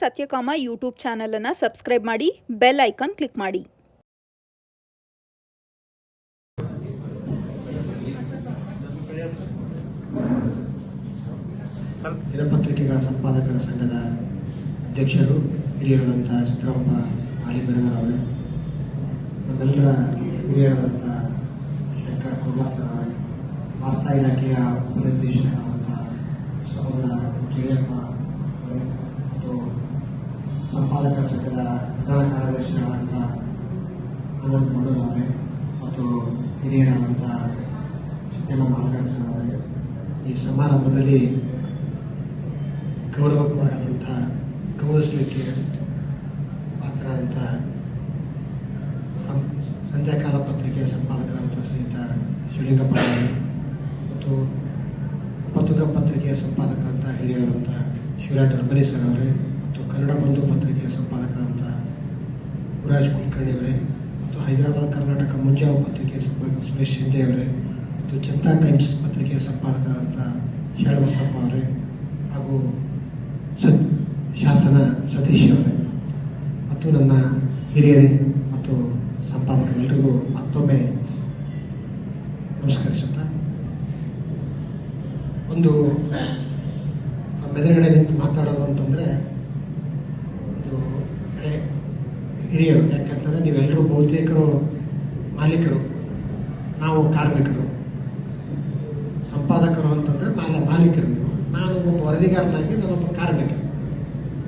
Satyakama YouTube ಚಾನಲನ್ನು subscribe ಮಾಡಿ, bell icon click ಮಾಡಿ. ದಿನಪತ್ರಿಕೆಗಳ ಸಂಪಾದಕರ ಸಂಘದ ಅಧ್ಯಕ್ಷರು, ಹಿರಿಯರಾದಂಥ ಚಿತ್ರಪ್ಪ ಆಲಿ ಅವರೇ, ನಮ್ಮೆಲ್ಲರ ಹಿರಿಯರಾದಂಥ ಶಂಕರ್ ಅವರೇ, ವಾರ್ತಾ ಇಲಾಖೆಯ ಉಪನಿರ್ದೇಶಕರಾದಂಥ ಸಹೋದರ ಜಿಡಿಯಪ್ಪ ಸಂಪಾದಕರ ಸಂಘದ ಪ್ರಧಾನ ಕಾರ್ಯದರ್ಶಿಗಳಾದಂಥ ಅನಂತ್ ಮಣ್ಣೂರ್ ಅವರೇ ಮತ್ತು ಹಿರಿಯರಾದಂಥ ಸಿದ್ದಣ್ಣ ಮಾರ್ಗದರ್ಶನ ಅವರೇ ಈ ಸಮಾರಂಭದಲ್ಲಿ ಗೌರವಕ್ಕೊಳಗಾದಂಥ, ಗೌರವಿಸಲಿಕ್ಕೆ ಪಾತ್ರರಾದಂಥ ಸಂಧ್ಯಾಕಾಲ ಪತ್ರಿಕೆಯ ಸಂಪಾದಕರಾದಂಥ ಶ್ರೀಯುತ ಶಿವಲಿಂಗಪ್ಪ ಮತ್ತು ಪತ್ರಿಕೆಯ ಸಂಪಾದಕರಾದಂಥ ಹಿರಿಯರಾದಂಥ ಶಿವರಾಜ್ ದೊಡ್ಮನಿ ಸರ್ ಅವರೇ ಕನ್ನಡ ಬಂಧು ಪತ್ರಿಕೆಯ ಸಂಪಾದಕರಾದಂಥ ಗುರುರಾಜ್ ಕುಲಕರ್ಣಿ ಅವರೇ ಮತ್ತು ಹೈದರಾಬಾದ್, ಕರ್ನಾಟಕ ಮುಂಜಾವು ಪತ್ರಿಕೆಯ ಸಂಪಾದಕ ಸುರೇಶ್ ಶಿಂದೆ ಅವರೇ ಮತ್ತು ಜನತಾ ಟೈಮ್ಸ್ ಪತ್ರಿಕೆಯ ಸಂಪಾದಕರಾದಂಥ ಶರಣಬಸಪ್ಪ ಅವರೇ ಹಾಗೂ ಸತ್, ಶಾಸನ ಸತೀಶ್ ಅವರೇ. ಮತ್ತು ನನ್ನ ಹಿರಿಯರೇ ಮತ್ತು ಸಂಪಾದಕರೆಲ್ಲರಿಗೂ ಮತ್ತೊಮ್ಮೆ ನಮಸ್ಕರಿಸುತ್ತಾ ಒಂದು ಮೆದುರುಗಡೆ ನಿಂತು ಮಾತಾಡೋದು ಅಂತಂದರೆ ಒಂದು ಕಡೆ ಹಿರಿಯರು, ಯಾಕಂತಂದರೆ ನೀವೆಲ್ಲರೂ ಬಹುತೇಕರು ಮಾಲೀಕರು, ನಾವು ಕಾರ್ಮಿಕರು. ಸಂಪಾದಕರು ಅಂತಂದರೆ ಮಾಲ, ಮಾಲೀಕರು ನೀವು. ನಾನು ಒಬ್ಬ ವರದಿಗಾರನಾಗಿ ನಾನೊಬ್ಬ ಕಾರ್ಮಿಕ.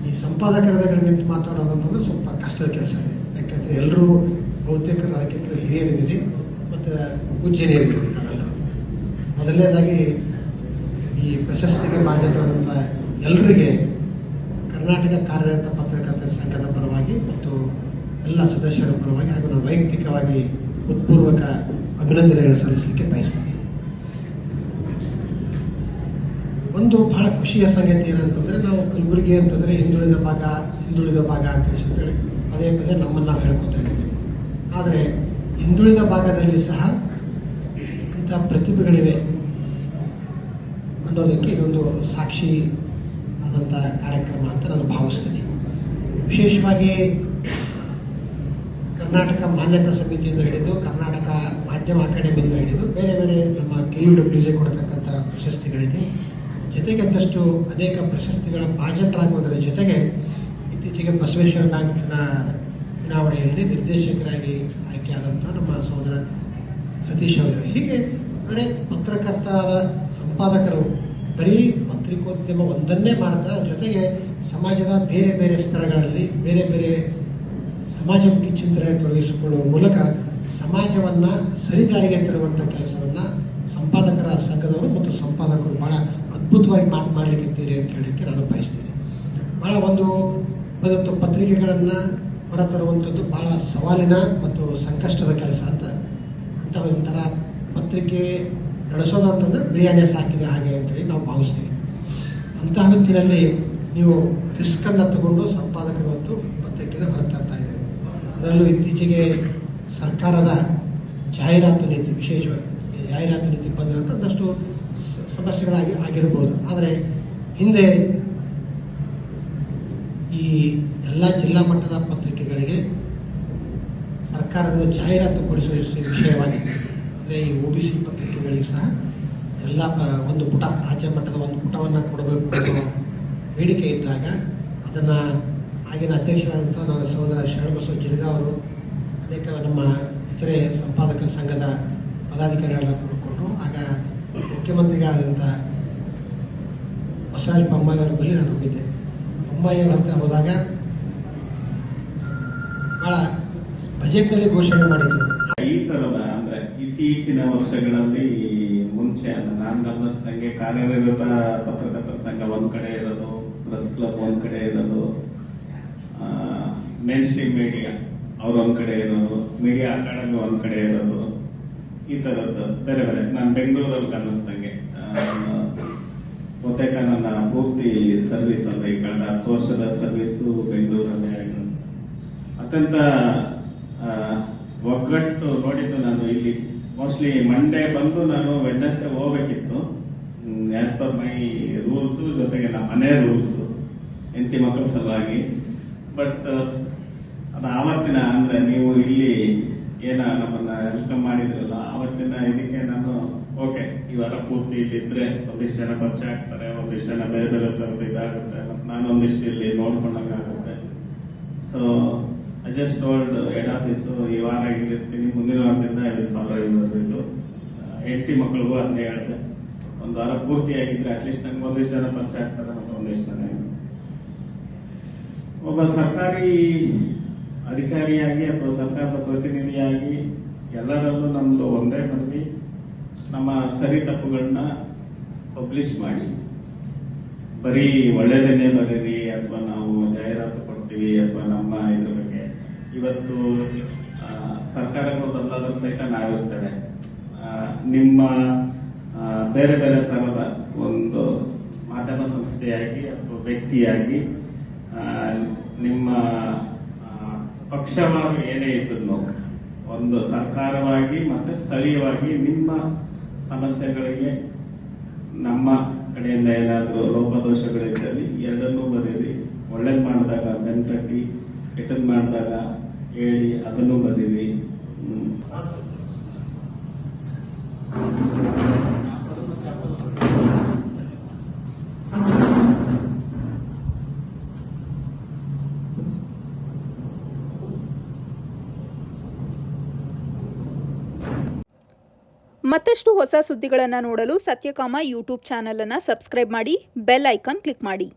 ಈ ಸಂಪಾದಕರ ಕಡೆ ನಿಂತು ಮಾತಾಡೋದು ಅಂತಂದ್ರೆ ಸ್ವಲ್ಪ ಕಷ್ಟದ ಕೆಲಸ ಇದೆ. ಯಾಕಂದರೆ ಎಲ್ಲರೂ ಬಹುತೇಕರು ಅದಕ್ಕಿಂತ ಹಿರಿಯರಿದ್ದೀರಿ, ಮತ್ತು ಪೂಜ್ಯನಿಯರಿದ್ದೀರಿ ತಾವೆಲ್ಲರೂ ಮೊದಲನೇದಾಗಿ ಈ ಪ್ರಶಸ್ತಿಗೆ ಭಾಜನರಾದಂಥ ಎಲ್ಲರಿಗೆ ಕರ್ನಾಟಕ ಕಾರ್ಯರತ ಪತ್ರಕರ್ತರ ಸಂಘದ ಪರವಾಗಿ ಮತ್ತು ಎಲ್ಲ ಸದಸ್ಯರ ಪರವಾಗಿ ಹಾಗೂ ನಾನು ವೈಯಕ್ತಿಕವಾಗಿ ಉತ್ಪೂರ್ವಕ ಅಭಿನಂದನೆಗಳು ಸಲ್ಲಿಸಲಿಕ್ಕೆ ಬಯಸ್ತೇನೆ. ಒಂದು ಬಹಳ ಖುಷಿಯ ಸಂಗತಿ ಏನಂತಂದ್ರೆ ನಾವು ಕಲಬುರಗಿ ಅಂತಂದ್ರೆ ಹಿಂದುಳಿದ ಭಾಗ ಹಿಂದುಳಿದ ಭಾಗ ಅಂತ ಹೇಳಿ ಪದೇ ಪದೇ ನಮ್ಮನ್ನು ನಾವು ಹೇಳ್ಕೊತಾ ಇದ್ದೀವಿ ಆದರೆ ಹಿಂದುಳಿದ ಭಾಗದಲ್ಲಿ ಸಹ ಇಂಥ ಪ್ರತಿಭೆಗಳಿವೆ ಅನ್ನೋದಕ್ಕೆ ಇದೊಂದು ಸಾಕ್ಷಿ ಆದಂಥ ಕಾರ್ಯಕ್ರಮ ಅಂತ ನಾನು ಭಾವಿಸ್ತೀನಿ. ವಿಶೇಷವಾಗಿ ಕರ್ನಾಟಕ ಮಾನ್ಯತಾ ಸಮಿತಿಯಿಂದ ಹಿಡಿದು ಕರ್ನಾಟಕ ಮಾಧ್ಯಮ ಅಕಾಡೆಮಿಯಿಂದ ಹಿಡಿದು ಬೇರೆ ಬೇರೆ ನಮ್ಮ ಕೆ ಯು ಡಬ್ಲ್ಯೂ ಜೆ ಕೊಡತಕ್ಕಂಥ ಪ್ರಶಸ್ತಿಗಳಿದೆ. ಜೊತೆಗೆ ಅಂತಷ್ಟು ಅನೇಕ ಪ್ರಶಸ್ತಿಗಳ ಭಾಜನರಾಗುವುದರ ಜೊತೆಗೆ ಇತ್ತೀಚೆಗೆ ಬಸವೇಶ್ವರ ಬ್ಯಾಂಕ್ನ ಚುನಾವಣೆಯಲ್ಲಿ ನಿರ್ದೇಶಕರಾಗಿ ಆಯ್ಕೆಯಾದಂಥ ನಮ್ಮ ಸಹೋದರ ಸತೀಶ್ ಅವರು ಹೀಗೆ ಅಂದರೆ ಪತ್ರಕರ್ತರಾದ ಸಂಪಾದಕರು ಬರೀ ಪತ್ರಿಕೋದ್ಯಮ ಒಂದನ್ನೇ ಮಾಡ್ತಾ, ಜೊತೆಗೆ ಸಮಾಜದ ಬೇರೆ ಬೇರೆ ಸ್ತರಗಳಲ್ಲಿ, ಬೇರೆ ಬೇರೆ ಸಮಾಜಮುಖಿ ಚಿಂತನೆ ತೊಡಗಿಸಿಕೊಳ್ಳುವ ಮೂಲಕ ಸಮಾಜವನ್ನ ಸರಿದಾರಿಗೆ ತರುವಂಥ ಕೆಲಸವನ್ನ ಸಂಪಾದಕರ ಸಂಘದವರು ಮತ್ತು ಸಂಪಾದಕರು ಬಹಳ ಅದ್ಭುತವಾಗಿ ಮಾತು ಮಾಡಲಿಕ್ಕಿದ್ದೀರಿ ಅಂತ ಹೇಳಕ್ಕೆ ನಾನು ಬಯಸ್ತೀನಿ. ಬಹಳ ಒಂದು ಇವತ್ತು ಪತ್ರಿಕೆಗಳನ್ನು ಹೊರತರುವಂಥದ್ದು ಬಹಳ ಸವಾಲಿನ ಮತ್ತು ಸಂಕಷ್ಟದ ಕೆಲಸ ಅಂತ ಅಂತ ಒಂಥರ ಪತ್ರಿಕೆ ನಡೆಸೋದು ಬಿರಿಯಾನಿ ಸಾಕಿದೆ ಹಾಗೆ ಅಂತೇಳಿ ನಾವು ಭಾವಿಸ್ತೀವಿ. ಅಂತಹ ಹೊತ್ತಿನಲ್ಲಿ ನೀವು ರಿಸ್ಕ್ ಅನ್ನ ತಗೊಂಡು ಸಂಪಾದಕರು ಮತ್ತು ಹೊರತರ್ತಾ ಇದ್ದಾರೆ ಅದರಲ್ಲೂ ಇತ್ತೀಚೆಗೆ ಸರ್ಕಾರದ ಜಾಹೀರಾತು ನೀತಿ, ವಿಶೇಷವಾಗಿ ಜಾಹೀರಾತು ನೀತಿ ಬಂದಿರೋಂಥ ಒಂದಷ್ಟು ಸಮಸ್ಯೆಗಳಾಗಿ ಆಗಿರಬಹುದು ಆದರೆ ಹಿಂದೆ ಈ ಎಲ್ಲ ಜಿಲ್ಲಾ ಮಟ್ಟದ ಪತ್ರಿಕೆಗಳಿಗೆ ಸರ್ಕಾರದ ಜಾಹೀರಾತು ಕೊಡಿಸುವ ವಿಷಯ- ವಿಷಯವಾಗಿ, ಅಂದರೆ ಈ ಒ ಬಿ ಸಿ ಪತ್ರಿಕೆಗಳಿಗೆ ಸಹ ಎಲ್ಲ ಪ, ಒಂದು ಪುಟ, ರಾಜ್ಯ ಮಟ್ಟದ ಒಂದು ಪುಟವನ್ನು ಕೊಡಬೇಕು ಬೇಡಿಕೆ ಇದ್ದಾಗ ಅದನ್ನು ಆಗಿನ ಅಧ್ಯಕ್ಷರಾದಂಥ ನನ್ನ ಸಹೋದರ ಶರಣಬಸವ ಜಿಲ್ಗಾ ಅವರು ಅನೇಕ ನಮ್ಮ ಇತರೆ ಸಂಪಾದಕರ ಸಂಘದ ಪದಾಧಿಕಾರಿಗಳನ್ನ ಕೂಡಿಕೊಂಡು ಆಗ ಮುಖ್ಯಮಂತ್ರಿಗಳಾದಂಥ ಬಸವರಾಜ ಬೊಮ್ಮಾಯಿಯವರ ಬಳಿ ನಾನು ಹೋಗಿದ್ದೆ. ಬೊಮ್ಮಾಯಿಯವರ ಹತ್ರ ಹೋದಾಗ ಬಹಳ ಬಜೆಟ್ನಲ್ಲಿ ಘೋಷಣೆ ಮಾಡಿದ್ರು. ಈ ತರದ ಅಂದ್ರೆ ಇತ್ತೀಚಿನ ವರ್ಷಗಳಲ್ಲಿ ಮುಂಚೆ ನಾನು ಗಮನಿಸಿದಂಗೆ ಕಾರ್ಯನಿರತ ಪತ್ರಕರ್ತರ ಸಂಘ ಒಂದ್ ಕಡೆ ಇರೋದು, ಪ್ರೆಸ್ ಕ್ಲಬ್ ಒಂದ್ ಕಡೆ ಇರೋದು. ಮೇನ್ ಸ್ಟ್ರೀಮ್ ಮೀಡಿಯಾ ಅವ್ರ ಒಂದ್ ಕಡೆ ಇರೋದು ಮೀಡಿಯಾ ಅಕಾಡೆಮಿ ಒಂದ್ ಕಡೆ ಇರೋದು ಈ ತರದ್ದು ಬೇರೆ ಬೇರೆ. ನಾನು ಬೆಂಗಳೂರಲ್ಲಿ ಆ, ಬಹುತೇಕ ನನ್ನ ಪೂರ್ತಿ ಸರ್ವಿಸ್ ಅಂದ್ರೆ ಈ ಕಳೆದ ಹತ್ತು ವರ್ಷದ ಸರ್ವಿಸ್ ಬೆಂಗಳೂರಲ್ಲೇ ಆಗಿರೋದು ಅತ್ಯಂತ ಒಗ್ಗಟ್ಟು ನೋಡಿದ್ದು ನಾನು ಇಲ್ಲಿ. ಮೋಸ್ಟ್ಲಿ ಮಂಡೇ ಬಂದು ನಾನು ವೆಡ್ನೆಸ್ಡೇ ಹೋಗ್ಬೇಕಿತ್ತು. ಆಸ್ ಪರ್ ಮೈ ರೂಲ್ಸ್ ಜೊತೆಗೆ ನಮ್ಮ ಮನೆ ರೂಲ್ಸ್ ಹೆಂಡತಿ ಮಕ್ಕಳ ಸಲುವಾಗಿ. ಬಟ್ ಅದು ಆವತ್ತಿನ ಅಂದ್ರೆ ನೀವು ಇಲ್ಲಿ ಏನ ನಮ್ಮನ್ನ ವೆಲ್ಕಮ್ ಮಾಡಿದ್ರಲ್ಲ, ಆವತ್ತಿನ ಇದಕ್ಕೆ ನಾನು ಓಕೆ ಈ ವಾರ ಪೂರ್ತಿ ಇಲ್ಲಿದ್ರೆ ಒಂದಿಷ್ಟು ಜನ ಪರಿಚಯ ಆಗ್ತಾರೆ, ಒಂದಿಷ್ಟು ಜನ ಬೇರೆ ಬೇರೆ ತರದ ಇದಾಗುತ್ತೆ. ಮತ್ತೆ ನಾನು ಒಂದಿಷ್ಟು ಇಲ್ಲಿ ನೋಡ್ಕೊಂಡಂಗಾಗುತ್ತೆ so I just told head office ಈ ವಾರ ಇಲ್ಲಿರ್ತೀನಿ ಮುಂದಿನ ವಾರದಿಂದ ಐ ವಿಲ್ ಫಾಲೋ ಇದು ಹೆಂಡತಿ ಮಕ್ಕಳಿಗೂ ಅದನ್ನೇ ಹೇಳಿದೆ. ಒಂದು ವಾರ ಪೂರ್ತಿ ಆಗಿದ್ರೆ ಅಟ್ಲೀಸ್ಟ್ ನಂಗೆ ಒಂದಿಷ್ಟು ಜನ ಪರಿಚಯ ಆಗ್ತಾರೆ, ಮತ್ತೆ ಒಂದಿಷ್ಟು ಜನ ಒಬ್ಬ ಸರ್ಕಾರಿ ಅಧಿಕಾರಿಯಾಗಿ ಅಥವಾ ಸರ್ಕಾರದ ಪ್ರತಿನಿಧಿಯಾಗಿ ಎಲ್ಲರಲ್ಲೂ ನಮ್ದು ಒಂದೇ ಮನವಿ. ನಮ್ಮ ಸರಿ ತಪ್ಪುಗಳನ್ನ ಪಬ್ಲಿಷ್ ಮಾಡಿ. ಬರೀ ಒಳ್ಳೇದನ್ನೇ ಬರೀರಿ ಅಥವಾ ನಾವು ಜಾಹೀರಾತು ಕೊಡ್ತೀವಿ ಅಥವಾ ನಮ್ಮ ಇದ್ರ ಬಗ್ಗೆ. ಇವತ್ತು ಸರ್ಕಾರಗಳು ಬದಲಾದ್ರೂ ಸಹಿತ ನಾವಿರ್ತೇವೆ. ನಿಮ್ಮ ಬೇರೆ ಬೇರೆ ತರದ ಒಂದು ಮಾಧ್ಯಮ ಸಂಸ್ಥೆಯಾಗಿ ಅಥವಾ ವ್ಯಕ್ತಿಯಾಗಿ ನಿಮ್ಮ ಪಕ್ಷವಾದ ಏನೇ ಇದ್ರು ಒಂದು ಸರ್ಕಾರವಾಗಿ ಮತ್ತೆ ಸ್ಥಳೀಯವಾಗಿ ನಿಮ್ಮ ಸಮಸ್ಯೆಗಳಿಗೆ, ನಮ್ಮ ಕಡೆಯಿಂದ ಏನಾದರೂ ಲೋಪದೋಷಗಳಿದ್ದಲ್ಲಿ ಎರಡನ್ನೂ ಬರೀರಿ ಒಳ್ಳೇದು ಮಾಡಿದಾಗ ಬೆನ್ ತಟ್ಟಿ ಕೆಟ್ಟದ್ ಮಾಡಿದಾಗ ಹೇಳಿ ಅದನ್ನು ಬರೀರಿ ಮತ್ತಷ್ಟು ಹೊಸ ಸುದ್ದಿಗಳನ್ನು ನೋಡಲು ಸತ್ಯಕಾಮ ಯೂಟ್ಯೂಬ್ ಚಾನಲನ್ನು ಸಬ್ಸ್ಕ್ರೈಬ್ ಮಾಡಿ ಬೆಲ್ ಐಕಾನ್ ಕ್ಲಿಕ್ ಮಾಡಿ.